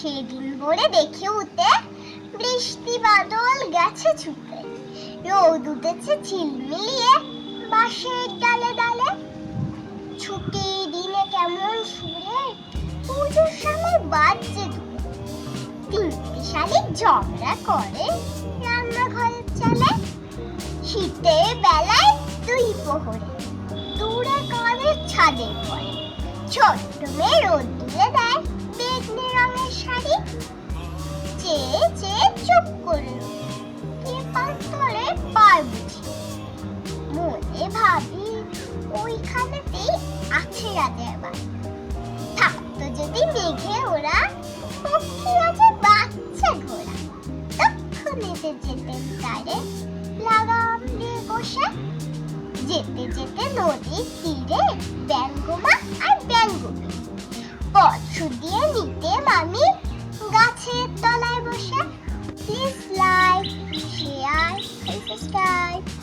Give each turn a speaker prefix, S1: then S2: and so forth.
S1: সেদিন ভোরে দেখে উঠে বৃষ্টি বাদল গেছে ছুটে। রোদ উঠেছে ঝিলমিলিয়ে, বাঁশের ডালে ডালে। ছুটি দিনে কেমন সুরে পুজোর সময় বাজছে তিনটি শালিক ঝগড়া করে রান্নাঘরের চালে। শীতের বেলায় দুই প্রহরে, দূরে কানের ছাদের পরে ছোট্ট মেয়ে রোদ তুলে দেয় ভাবি ওইখানেতেই আছে রাজার বাড়ি। থাকতো যদি মেঘে ওরা পক্ষী আছে বাচ্চা ঘোড়া তখনেতে যেতে তারে লাগাম দিয়ে বসে। যেতে যেতে নদীর তীরে ব্যাঙ্গমা আর ব্যাঙ্গমি। পথ দিয়ে নিতে মামি গাছের তলায় বসে। Please like, share, and.